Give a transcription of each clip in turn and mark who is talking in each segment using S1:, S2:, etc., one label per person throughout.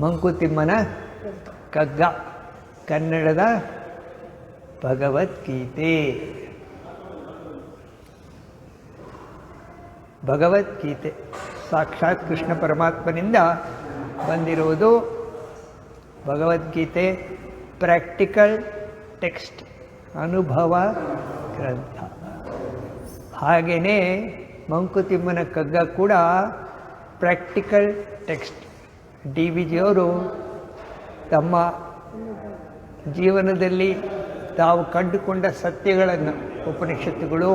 S1: ಮಂಕುತಿಮ್ಮನ ಕಗ್ಗ. ಕನ್ನಡದ ಭಗವದ್ಗೀತೆ. ಭಗವದ್ಗೀತೆ. ಸಾಕ್ಷಾತ್ ಕೃಷ್ಣ ಪರಮಾತ್ಮನಿಂದ ಬಂದಿರುವುದು ಭಗವದ್ಗೀತೆ, ಪ್ರಾಕ್ಟಿಕಲ್ ಟೆಕ್ಸ್ಟ್, ಅನುಭವ ಗ್ರಂಥ. ಹಾಗೆಯೇ ಮಂಕುತಿಮ್ಮನ ಕಗ್ಗ ಕೂಡ ಪ್ರಾಕ್ಟಿಕಲ್ ಟೆಕ್ಸ್ಟ್ ಡಿ ವಿ ಜಿಯವರು ತಮ್ಮ ಜೀವನದಲ್ಲಿ ತಾವು ಕಂಡುಕೊಂಡ ಸತ್ಯಗಳನ್ನು, ಉಪನಿಷತ್ತುಗಳು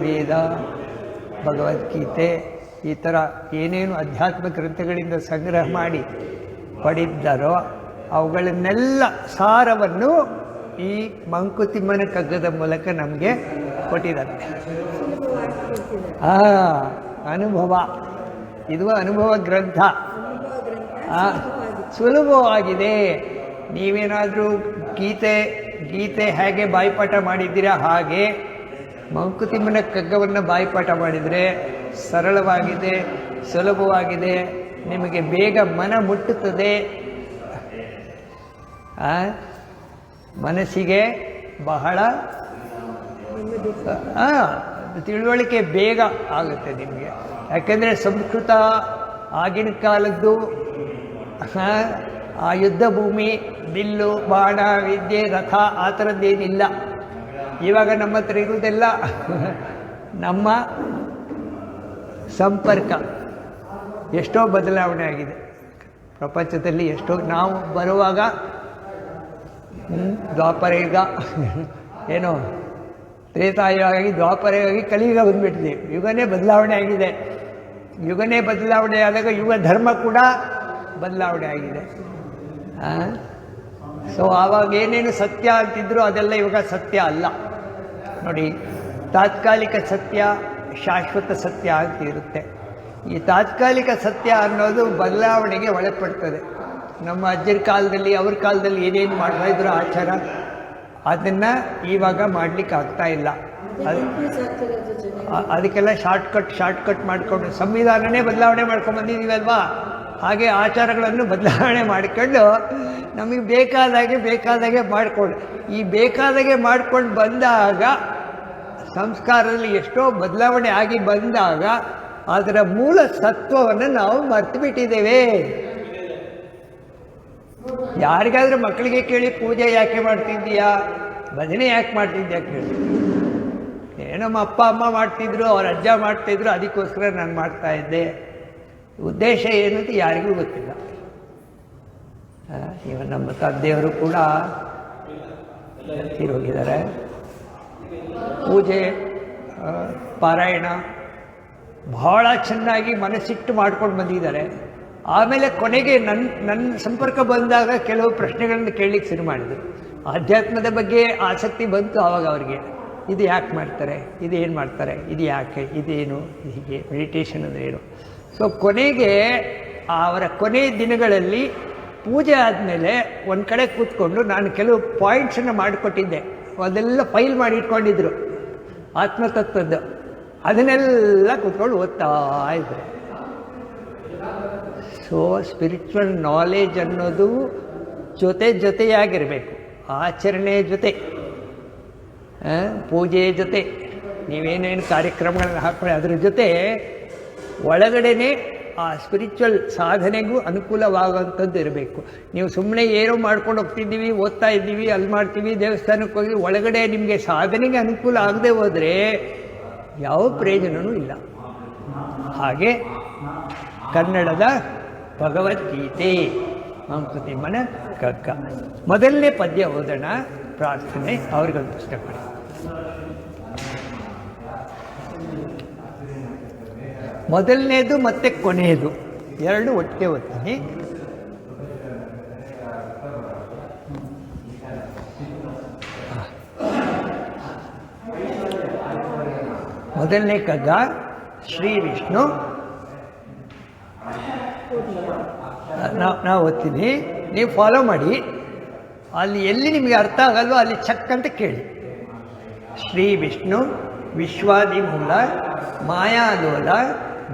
S1: ವೇದ, ಭಗವದ್ಗೀತೆ, ಈ ಥರ ಏನೇನು ಅಧ್ಯಾತ್ಮ ಗ್ರಂಥಗಳಿಂದ ಸಂಗ್ರಹ ಮಾಡಿ ಪಡೆದಿದ್ದಾರೋ ಅವುಗಳನ್ನೆಲ್ಲ ಸಾರವನ್ನು ಈ ಮಂಕುತಿಮ್ಮನ ಕಗ್ಗದ ಮೂಲಕ ನಮಗೆ ಕೊಟ್ಟಿದ್ದಾರೆ. ಆ, ಅನುಭವ. ಇದು ಅನುಭವ ಗ್ರಂಥ. ಸುಲಭವಾಗಿದೆ. ನೀವೇನಾದರೂ ಗೀತೆ ಗೀತೆ ಹೇಗೆ ಬಾಯಿಪಾಠ ಮಾಡಿದ್ದೀರಾ ಹಾಗೆ ಮಂಕುತಿಮ್ಮನ ಕಗ್ಗವನ್ನು ಬಾಯಿಪಾಠ ಮಾಡಿದರೆ ಸರಳವಾಗಿದೆ ಸುಲಭವಾಗಿದೆ ನಿಮಗೆ ಬೇಗ ಮನ ಮುಟ್ಟುತ್ತದೆ. ಮನಸ್ಸಿಗೆ ಬಹಳ ಆ, ತಿಳುವಳಿಕೆ ಬೇಗ ಆಗುತ್ತೆ ನಿಮಗೆ. ಯಾಕೆಂದರೆ ಸಂಸ್ಕೃತ ಆಗಿನ ಕಾಲದ್ದು ಆ, ಯುದ್ಧ ಭೂಮಿ ಬಿಲ್ಲು ಬಾಣ ವಿದ್ಯೆ ರಥ ಆ ಥರದ್ದೇನಿಲ್ಲ ಇವಾಗ ನಮ್ಮ ಹತ್ರ ಇರುವುದೆಲ್ಲ ನಮ್ಮ ಸಂಪರ್ಕ. ಎಷ್ಟೋ ಬದಲಾವಣೆ ಆಗಿದೆ. ಪ್ರಪಂಚದಲ್ಲಿ ಎಷ್ಟೋ ನಾವು ಬರುವಾಗ ದ್ವಾಪರ ಯುಗ ಏನೋ ತ್ರೇತಾಯುಗಾಗಿ ದ್ವಾಪರ ಯುಗ ಕಲಿಯುಗ ಬಂದ್ಬಿಟ್ಟಿದೆ. ಯುಗನೇ ಬದಲಾವಣೆ ಆಗಿದೆ. ಯುಗನೇ ಬದಲಾವಣೆ ಆದಾಗ ಯುಗ ಧರ್ಮ ಕೂಡ ಬದಲಾವಣೆ ಆಗಿದೆ. ಸೊ ಆವಾಗ ಏನೇನು ಸತ್ಯ ಅಂತಿದ್ರು ಅದೆಲ್ಲ ಇವಾಗ ಸತ್ಯ ಅಲ್ಲ. ನೋಡಿ, ತಾತ್ಕಾಲಿಕ ಸತ್ಯ, ಶಾಶ್ವತ ಸತ್ಯ ಅಂತ ಇರುತ್ತೆ. ಈ ತಾತ್ಕಾಲಿಕ ಸತ್ಯ ಅನ್ನೋದು ಬದಲಾವಣೆಗೆ ಒಳಪಡ್ತದೆ. ನಮ್ಮ ಅಜ್ಜರ ಕಾಲದಲ್ಲಿ, ಅವ್ರ ಕಾಲದಲ್ಲಿ ಏನೇನು ಮಾಡ್ತಾ ಇದ್ರು ಆಚಾರ? ಅದನ್ನು ಇವಾಗ ಮಾಡಲಿಕ್ಕೆ ಆಗ್ತಾ ಇಲ್ಲ. ಅದಕ್ಕೆಲ್ಲ ಶಾರ್ಟ್ಕಟ್ ಶಾರ್ಟ್ಕಟ್ ಮಾಡಿಕೊಂಡು ಸಂವಿಧಾನನೇ ಬದಲಾವಣೆ ಮಾಡ್ಕೊಂಡು ಬಂದಿದ್ದೀವಲ್ವಾ? ಹಾಗೆ ಆಚಾರಗಳನ್ನು ಬದಲಾವಣೆ ಮಾಡಿಕೊಂಡು ನಮಗೆ ಬೇಕಾದಾಗೆ ಬೇಕಾದಾಗೆ ಮಾಡಿಕೊಂಡು, ಈ ಬೇಕಾದಾಗೆ ಮಾಡ್ಕೊಂಡು ಬಂದಾಗ, ಸಂಸ್ಕಾರದಲ್ಲಿ ಎಷ್ಟೋ ಬದಲಾವಣೆ ಆಗಿ ಬಂದಾಗ, ಅದರ ಮೂಲ ಸತ್ವವನ್ನು ನಾವು ಮರ್ತು ಬಿಟ್ಟಿದ್ದೇವೆ ಯಾರಿಗಾದ್ರೂ ಮಕ್ಕಳಿಗೆ ಕೇಳಿ ಪೂಜೆ ಯಾಕೆ ಮಾಡ್ತಿದ್ದೀಯಾ? ಭಜನೆ ಯಾಕೆ ಮಾಡ್ತಿದ್ದೀಯಾ ಕೇಳಿ. ನಮ್ಮ ಅಪ್ಪ, ಅಮ್ಮ ಮಾಡ್ತಿದ್ರು, ಅವ್ರ ಅಜ್ಜ ಮಾಡ್ತಿದ್ರು, ಅದಕ್ಕೋಸ್ಕರ ನಾನು ಮಾಡ್ತಾ ಇದ್ದೆ. ಉದ್ದೇಶ ಏನು ಅಂತ ಯಾರಿಗೂ ಗೊತ್ತಿಲ್ಲ. ಇವ ನಮ್ಮ ತಂದೆಯವರು ಕೂಡ ಹೋಗಿದ್ದಾರೆ. ಪೂಜೆ ಪಾರಾಯಣ ಬಹಳ ಚೆನ್ನಾಗಿ ಮನಸ್ಸಿಟ್ಟು ಮಾಡ್ಕೊಂಡು ಬಂದಿದ್ದಾರೆ. ಆಮೇಲೆ ಕೊನೆಗೆ ನನ್ನ ನನ್ನ ಸಂಪರ್ಕ ಬಂದಾಗ ಕೆಲವು ಪ್ರಶ್ನೆಗಳನ್ನು ಕೇಳಲಿಕ್ಕೆ ಶುರು ಮಾಡಿದರು. ಆಧ್ಯಾತ್ಮದ ಬಗ್ಗೆ ಆಸಕ್ತಿ ಬಂತು ಆವಾಗ ಅವ್ರಿಗೆ. ಇದು ಯಾಕೆ ಮಾಡ್ತಾರೆ? ಇದು ಏನು ಮಾಡ್ತಾರೆ? ಇದು ಯಾಕೆ? ಇದೇನು ಇದು ಹೀಗೆ ಮೆಡಿಟೇಷನ್ ಅಂದರೆ ಏನು? ಸೊ ಕೊನೆಗೆ ಅವರ ಕೊನೆ ದಿನಗಳಲ್ಲಿ ಪೂಜೆ ಆದಮೇಲೆ ಒಂದು ಕಡೆ ಕೂತ್ಕೊಂಡು ನಾನು ಕೆಲವು ಪಾಯಿಂಟ್ಸನ್ನು ಮಾಡಿಕೊಟ್ಟಿದ್ದೆ. ಅದೆಲ್ಲ ಫೈಲ್ ಮಾಡಿ ಇಟ್ಕೊಂಡಿದ್ರು. ಆತ್ಮತತ್ವದ್ದು. ಅದನ್ನೆಲ್ಲ ಕೂತ್ಕೊಂಡು ಓದ್ತಾ ಇದ್ದೆ ಸೊ ಸ್ಪಿರಿಚುವಲ್ ನಾಲೆಜ್ ಅನ್ನೋದು ಜೊತೆ ಜೊತೆಯಾಗಿರಬೇಕು. ಆಚರಣೆ ಜೊತೆ ಪೂಜೆ ಜೊತೆ, ನೀವೇನೇನು ಕಾರ್ಯಕ್ರಮಗಳನ್ನು ಹಾಕ್ಕೊಳ್ಳಿ ಅದ್ರ ಜೊತೆ ಒಳಗಡೆನೆ ಆ ಸ್ಪಿರಿಚುವಲ್ ಸಾಧನೆಗೂ ಅನುಕೂಲವಾಗುವಂಥದ್ದು ಇರಬೇಕು. ನೀವು ಸುಮ್ಮನೆ ಏನೋ ಮಾಡ್ಕೊಂಡು ಹೋಗ್ತಿದ್ದೀವಿ, ಓದ್ತಾ ಇದ್ದೀವಿ, ಅಲ್ಲಿ ಮಾಡ್ತೀವಿ, ದೇವಸ್ಥಾನಕ್ಕೆ ಹೋಗಿ, ಒಳಗಡೆ ನಿಮಗೆ ಸಾಧನೆಗೆ ಅನುಕೂಲ ಆಗದೆ ಹೋದರೆ ಯಾವ ಪ್ರಯೋಜನವೂ ಇಲ್ಲ. ಹಾಗೆ ಕನ್ನಡದ ಭಗವದ್ಗೀತೆ ಮಂಕುತಿಮ್ಮನ ಕಗ್ಗ ಮೊದಲನೇ ಪದ್ಯ ಓದೋಣ, ಪ್ರಾರ್ಥನೆ, ಅವ್ರಿಗೊಂದು ಪುಸ್ತಕ. ಮೊದಲನೇದು ಮತ್ತೆ ಕೊನೆಯದು. ಎರಡು ಒಟ್ಟಿಗೆ ಓದ್ತೀನಿ. ಮೊದಲನೇ ಕಗ್ಗ, ಶ್ರೀ ವಿಷ್ಣು ನಾವು ನಾವು ಓದ್ತೀನಿ. ನೀವು ಫಾಲೋ ಮಾಡಿ. ಅಲ್ಲಿ ಎಲ್ಲಿ ನಿಮಗೆ ಅರ್ಥ ಆಗಲ್ವೋ ಅಲ್ಲಿ ಚಕ್ ಅಂತ ಕೇಳಿ. ಶ್ರೀ ವಿಷ್ಣು, ವಿಶ್ವಾದಿಮೂಲ, ಮಾಯಾಲೋಲ,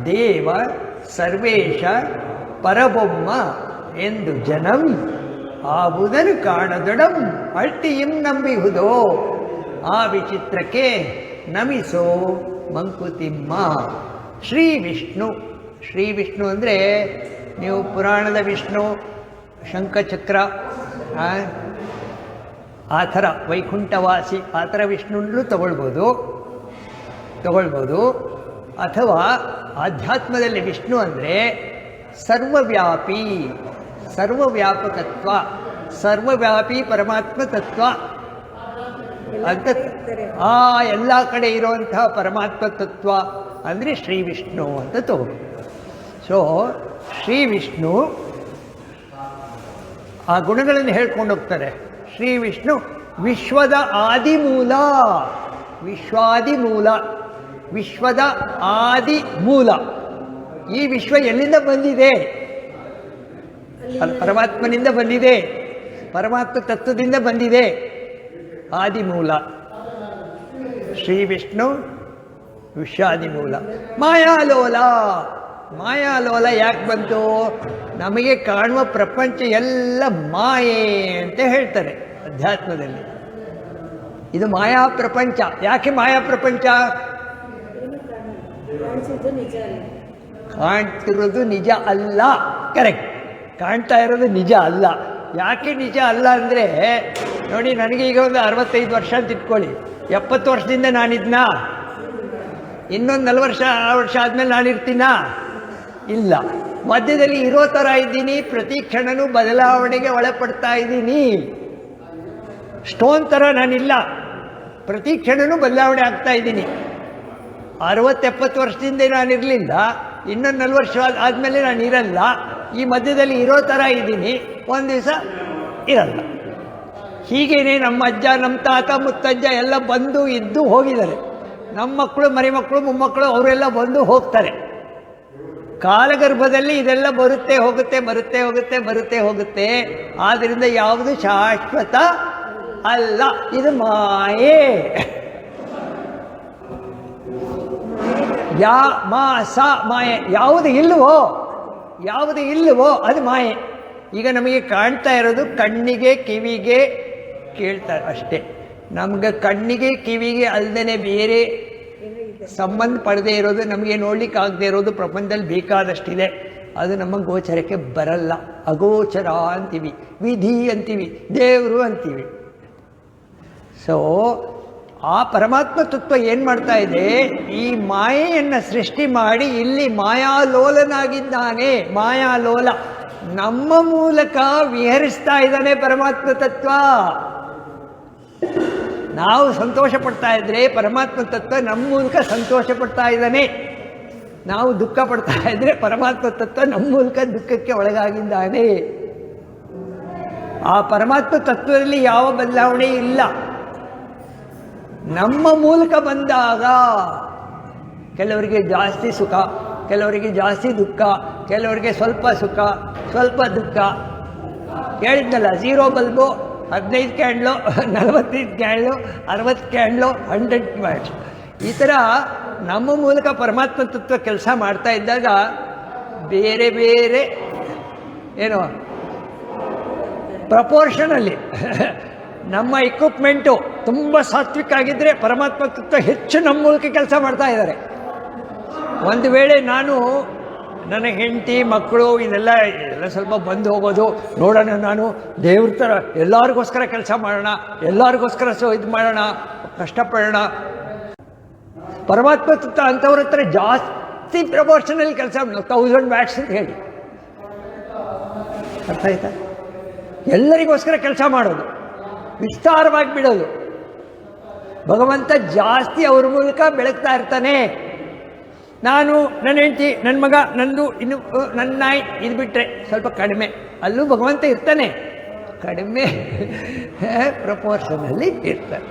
S1: ದೇವ, ಸರ್ವೇಶ, ಪರಬೊಮ್ಮ ಎಂದು ಜನಂ ಆವುದನ್ನು ಕಾಣದೊಡಂ ಅಳ್ತಿಯಿಂ ನಂಬಿಹುದೋ ಆ ವಿಚಿತ್ರಕ್ಕೆ ನಮಿಸೋ ಮಂಕುತಿಮ್ಮ. ಶ್ರೀ ವಿಷ್ಣು. ಶ್ರೀ ವಿಷ್ಣು ಅಂದರೆ ನೀವು ಪುರಾಣದ ವಿಷ್ಣು ಶಂಖಚಕ್ರ ಆ, ಥರ ವೈಕುಂಠವಾಸಿ ಆ ಥರ ವಿಷ್ಣುನೂ ತಗೊಳ್ಬೋದು. ತಗೊಳ್ಬೋದು. ಅಥವಾ ಆಧ್ಯಾತ್ಮದಲ್ಲಿ ವಿಷ್ಣು ಅಂದರೆ ಸರ್ವವ್ಯಾಪಿ ಸರ್ವವ್ಯಾಪಕತ್ವ ಸರ್ವವ್ಯಾಪಿ ಪರಮಾತ್ಮ ತತ್ವ. ಅಂತ ಆ ಎಲ್ಲ ಕಡೆ ಇರುವಂತಹ ಪರಮಾತ್ಮ ತತ್ವ ಅಂದರೆ ಶ್ರೀ ವಿಷ್ಣು ಅಂತ ತಗೋ ಸೊ ಶ್ರೀ ವಿಷ್ಣು ಆ ಗುಣಗಳನ್ನು ಹೇಳ್ಕೊಂಡು ಹೋಗ್ತಾರೆ. ಶ್ರೀ ವಿಷ್ಣು ವಿಶ್ವದ ಆದಿಮೂಲ. ವಿಶ್ವಾದಿ ಮೂಲ ವಿಶ್ವದ ಆದಿ ಮೂಲ ಈ ವಿಶ್ವ ಎಲ್ಲಿಂದ ಬಂದಿದೆ? ಪರಮಾತ್ಮನಿಂದ ಬಂದಿದೆ. ಪರಮಾತ್ಮ ತತ್ವದಿಂದ ಬಂದಿದೆ. ಆದಿಮೂಲ. ಶ್ರೀ ವಿಷ್ಣು ವಿಶ್ವಾದಿಮೂಲ. ಮಾಯಾಲೋಲ. ಮಾಯಾಲೋಲ ಯಾಕೆ ಬಂತು? ನಮಗೆ ಕಾಣುವ ಪ್ರಪಂಚ ಎಲ್ಲ ಮಾಯೆ ಅಂತ ಹೇಳ್ತಾರೆ ಅಧ್ಯಾತ್ಮದಲ್ಲಿ. ಇದು ಮಾಯಾ ಪ್ರಪಂಚ. ಯಾಕೆ ಮಾಯಾ ಪ್ರಪಂಚ? ಕಾಣ್ತಿರೋದು ನಿಜ ಅಲ್ಲ. ಕರೆಕ್ಟ್ ಕಾಣ್ತಾ ಇರೋದು ನಿಜ ಅಲ್ಲ. ಯಾಕೆ ನಿಜ ಅಲ್ಲ ಅಂದರೆ ನೋಡಿ ನನಗೆ ಈಗ ಒಂದು ಅರವತ್ತೈದು ವರ್ಷ ಅಂತ ಇಟ್ಕೊಳ್ಳಿ. ಎಪ್ಪತ್ತು ವರ್ಷದಿಂದ ನಾನಿದ್ನಾ? ಇನ್ನೊಂದು ನಲ್ವತ್ತು ವರ್ಷ ಆರು ವರ್ಷ ಆದಮೇಲೆ ನಾನಿರ್ತೀನಾ? ಇಲ್ಲ. ಮಧ್ಯದಲ್ಲಿ ಇರೋ ಥರ ಇದ್ದೀನಿ, ಪ್ರತಿ ಕ್ಷಣನೂ ಬದಲಾವಣೆಗೆ ಒಳಪಡ್ತಾ ಇದ್ದೀನಿ. ಸ್ಟೋನ್ ಥರ ನಾನಿಲ್ಲ. ಪ್ರತಿ ಕ್ಷಣನೂ ಬದಲಾವಣೆ ಆಗ್ತಾ ಇದ್ದೀನಿ. ಅರವತ್ತೆಪ್ಪತ್ತು ವರ್ಷದಿಂದ ನಾನು ಇರಲಿಲ್ಲ ಇನ್ನೊಂದು ನಲ್ವತ್ತು ವರ್ಷ ಆದಮೇಲೆ ನಾನು ಇರಲ್ಲ ಈ ಮಧ್ಯದಲ್ಲಿ ಇರೋ ಥರ ಇದ್ದೀನಿ, ಒಂದು ದಿವಸ ಇರಲ್ಲ. ಹೀಗೇನೆ ನಮ್ಮ ಅಜ್ಜ, ನಮ್ಮ ತಾತ, ಮುತ್ತಜ್ಜ ಎಲ್ಲ ಬಂದು ಇದ್ದು ಹೋಗಿದ್ದಾರೆ. ನಮ್ಮ ಮಕ್ಕಳು ಮರಿ ಮಕ್ಕಳು ಮೊಮ್ಮಕ್ಕಳು, ಅವರೆಲ್ಲ ಬಂದು ಹೋಗ್ತಾರೆ. ಕಾಲಗರ್ಭದಲ್ಲಿ ಇದೆಲ್ಲ ಬರುತ್ತೆ, ಹೋಗುತ್ತೆ ಬರುತ್ತೆ ಹೋಗುತ್ತೆ ಬರುತ್ತೆ, ಹೋಗುತ್ತೆ. ಆದ್ದರಿಂದ ಯಾವುದು ಶಾಶ್ವತ ಅಲ್ಲ. ಇದು ಮಾಯೆ. ಯಾ, ಮಾ, ಸ, ಮಾಯೆ. ಯಾವುದು ಇಲ್ಲವೋ ಯಾವುದು ಇಲ್ಲವೋ ಅದು ಮಾಯೆ. ಈಗ ನಮಗೆ ಕಾಣ್ತಾ ಇರೋದು ಕಣ್ಣಿಗೆ, ಕಿವಿಗೆ ಕೇಳ್ತಾರೆ ಅಷ್ಟೇ. ನಮ್ಗೆ ಕಣ್ಣಿಗೆ, ಕಿವಿಗೆ ಅಲ್ಲದೇ ಬೇರೆ ಸಂಬಂಧ ಪಡದೇ ಇರೋದು, ನಮಗೆ ನೋಡ್ಲಿಕ್ಕೆ ಆಗದೆ ಇರೋದು ಪ್ರಪಂಚದಲ್ಲಿ ಬೇಕಾದಷ್ಟಿದೆ. ಅದು ನಮ್ಮ ಗೋಚರಕ್ಕೆ ಬರಲ್ಲ. ಅಗೋಚರ ಅಂತೀವಿ. ವಿಧಿ ಅಂತೀವಿ. ದೇವರು ಅಂತೀವಿ. ಸೊ ಆ ಪರಮಾತ್ಮ ತತ್ವ ಏನು ಮಾಡ್ತಾ ಇದೆ? ಈ ಮಾಯೆಯನ್ನು ಸೃಷ್ಟಿ ಮಾಡಿ ಇಲ್ಲಿ ಮಾಯಾಲೋಲನಾಗಿದ್ದಾನೆ. ಮಾಯಾಲೋಲ. ನಮ್ಮ ಮೂಲಕ ವಿಹರಿಸ್ತಾ ಇದ್ದಾನೆ ಪರಮಾತ್ಮ ತತ್ವ. ನಾವು ಸಂತೋಷ ಪಡ್ತಾ ಇದ್ದರೆ ಪರಮಾತ್ಮ ತತ್ವ ನಮ್ಮ ಮೂಲಕ ಸಂತೋಷ ಪಡ್ತಾ ಇದ್ದಾನೆ. ನಾವು ದುಃಖ ಪಡ್ತಾ ಇದ್ದರೆ ಪರಮಾತ್ಮ ತತ್ವ ನಮ್ಮ ಮೂಲಕ ದುಃಖಕ್ಕೆ ಒಳಗಾಗಿದ್ದಾನೆ. ಆ ಪರಮಾತ್ಮ ತತ್ವದಲ್ಲಿ ಯಾವ ಬದಲಾವಣೆ ಇಲ್ಲ. ನಮ್ಮ ಮೂಲಕ ಬಂದಾಗ ಕೆಲವರಿಗೆ ಜಾಸ್ತಿ ಸುಖ, ಕೆಲವರಿಗೆ ಜಾಸ್ತಿ ದುಃಖ, ಕೆಲವರಿಗೆ ಸ್ವಲ್ಪ ಸುಖ, ಸ್ವಲ್ಪ ದುಃಖ. ಹೇಳಿದ್ನಲ್ಲ ಝೀರೋ ಬಲ್ಬು ಹದಿನೈದು ಕ್ಯಾಂಡ್ಲು, ನಲವತ್ತೈದು ಕ್ಯಾಂಡ್ಲು, ಅರವತ್ತು ಕ್ಯಾಂಡ್ಲು, ಹಂಡ್ರೆಡ್ ವ್ಯಾಟ್ಸ್ ಈ ಥರ ನಮ್ಮ ಮೂಲಕ ಪರಮಾತ್ಮ ತತ್ವ ಕೆಲಸ ಮಾಡ್ತಾ ಇದ್ದಾಗ ಬೇರೆ ಬೇರೆ, ಏನು ಪ್ರಪೋರ್ಷನಲ್ಲಿ ನಮ್ಮ ಇಕ್ವಿಪ್ಮೆಂಟು ತುಂಬ ಸಾತ್ವಿಕ ಆಗಿದ್ದರೆ ಪರಮಾತ್ಮ ತತ್ವ ಹೆಚ್ಚು ನಮ್ಮ ಮೂಲಕ ಕೆಲಸ ಮಾಡ್ತಾ ಇದ್ದಾರೆ. ಒಂದು ವೇಳೆ ನಾನು ನನ್ನ ಹೆಂಡತಿ, ಮಕ್ಕಳು, ಇದೆಲ್ಲ ಎಲ್ಲ ಸ್ವಲ್ಪ ಬಂದು ಹೋಗೋದು. ನೋಡೋಣ ನಾನು. ದೇವ್ರ ಥರ ಎಲ್ಲರಿಗೋಸ್ಕರ ಕೆಲಸ ಮಾಡೋಣ. ಎಲ್ಲರಿಗೋಸ್ಕರ ಸೊ ಇದು ಮಾಡೋಣ. ಕಷ್ಟಪಡೋಣ. ಪರಮಾತ್ಮ ತುತ್ತ ಅಂಥವ್ರ ಹತ್ರ ಜಾಸ್ತಿ ಪ್ರಮೋಷನಲ್ಲಿ ಕೆಲಸ ತೌಸಂಡ್ ವ್ಯಾಟ್ಸ್ ಅಂತ ಹೇಳಿ. ಅರ್ಥ ಆಯ್ತಾ? ಎಲ್ಲರಿಗೋಸ್ಕರ ಕೆಲಸ ಮಾಡೋದು. ವಿಸ್ತಾರವಾಗಿ ಬಿಡೋದು. ಭಗವಂತ ಜಾಸ್ತಿ ಅವ್ರ ಮೂಲಕ ಬೆಳಗ್ತಾ ಇರ್ತಾನೆ. ನಾನು ನನ್ನ ಹೆಂಡತಿ ನನ್ನ ಮಗ, ನಂದು, ಇನ್ನು ನನ್ನ ನಾಯಿ, ಇದು ಬಿಟ್ಟರೆ ಸ್ವಲ್ಪ ಕಡಿಮೆ. ಅಲ್ಲೂ ಭಗವಂತ ಇರ್ತಾನೆ. ಕಡಿಮೆ ಪ್ರಪೋರ್ಷನಲ್ಲಿ ಇರ್ತಾನೆ.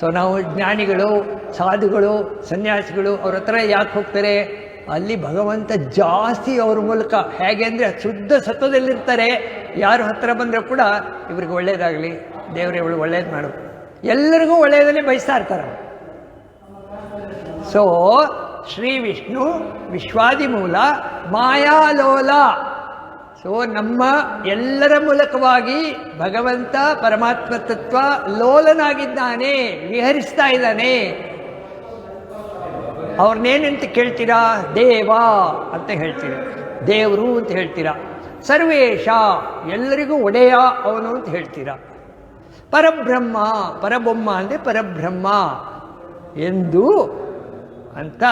S1: ಸೊ ನಾವು ಜ್ಞಾನಿಗಳು, ಸಾಧುಗಳು, ಸನ್ಯಾಸಿಗಳು, ಅವ್ರ ಹತ್ರ ಯಾಕೆ ಹೋಗ್ತಾರೆ? ಅಲ್ಲಿ ಭಗವಂತ ಜಾಸ್ತಿ ಅವ್ರ ಮೂಲಕ, ಹೇಗೆ ಅಂದರೆ ಶುದ್ಧ ಸತ್ವದಲ್ಲಿರ್ತಾರೆ. ಯಾರು ಹತ್ತಿರ ಬಂದರೆ ಕೂಡ ಇವ್ರಿಗೆ ಒಳ್ಳೇದಾಗಲಿ, ದೇವರೇ ಇವಳು ಒಳ್ಳೇದು ಮಾಡು. ಎಲ್ಲರಿಗೂ ಒಳ್ಳೆಯದನ್ನೇ ಬಯಸ್ತಾ ಇರ್ತಾರೆ. ಸೊ ಶ್ರೀ ವಿಷ್ಣು ವಿಶ್ವಾದಿಮೂಲ ಮಾಯಾಲೋಲ. ಸೊ ನಮ್ಮ ಎಲ್ಲರ ಮೂಲಕವಾಗಿ ಭಗವಂತ ಪರಮಾತ್ಮ ತತ್ವ ಲೋಲನಾಗಿದ್ದಾನೆ, ವಿಹರಿಸ್ತಾ ಇದ್ದಾನೆ. ಅವ್ರನ್ನೇನಂತ ಕೇಳ್ತೀರಾ? ದೇವ ಅಂತ ಹೇಳ್ತೀರಾ ದೇವರು ಅಂತ ಹೇಳ್ತೀರಾ? ಸರ್ವೇಶ ಎಲ್ಲರಿಗೂ ಒಡೆಯ ಅವನು ಅಂತ ಹೇಳ್ತೀರಾ? ಪರಬ್ರಹ್ಮ, ಪರಬೊಮ್ಮ ಅಂದರೆ ಪರಬ್ರಹ್ಮ. ಎಂದು ಅಂತ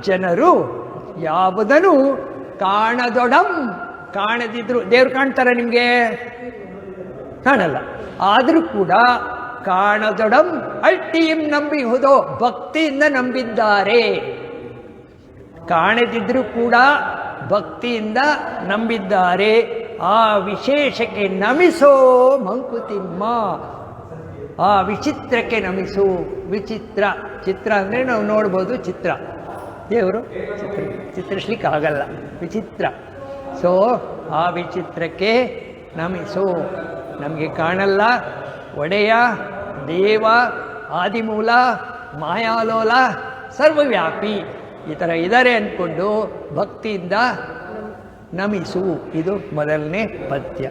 S1: ಜನರು ಯಾವುದನ್ನು ಕಾಣದೊಡಂ. ಕಾಣದಿದ್ರು, ದೇವ್ರು ಕಾಣ್ತಾರ ನಿಮಗೆ? ಕಾಣಲ್ಲ. ಆದರೂ ಕೂಡ ಕಾಣದೊಡಂ ಅಳ್ಟಿಯಂ ನಂಬಿಹುದೋ, ಭಕ್ತಿಯಿಂದ ನಂಬಿದ್ದಾರೆ. ಕಾಣದಿದ್ರೂ ಕೂಡ ಭಕ್ತಿಯಿಂದ ನಂಬಿದ್ದಾರೆ. ಆ ವಿಶೇಷಕ್ಕೆ ನಮಿಸೋ ಮಂಕುತಿಮ್ಮ. ಆ ವಿಚಿತ್ರಕ್ಕೆ ನಮಿಸು. ವಿಚಿತ್ರ. ಚಿತ್ರ ಅಂದರೆ ನಾವು ನೋಡ್ಬೋದು ಚಿತ್ರ. ದೇವರು? ಚಿತ್ರ. ಚಿತ್ರಿಸ್ಲಿಕ್ಕೆ ಆಗಲ್ಲ. ವಿಚಿತ್ರ. ಸೊ ಆ ವಿಚಿತ್ರಕ್ಕೆ ನಮಿಸು. ನಮಗೆ ಕಾಣಲ್ಲ. ಒಡೆಯ, ದೇವ, ಆದಿಮೂಲ, ಮಾಯಾಲೋಲ, ಸರ್ವವ್ಯಾಪಿ. ಈ ಥರ ಇದ್ದಾರೆ ಅಂದ್ಕೊಂಡು ಭಕ್ತಿಯಿಂದ ನಮಿಸು. ಇದು ಮೊದಲನೇ ಪದ್ಯ.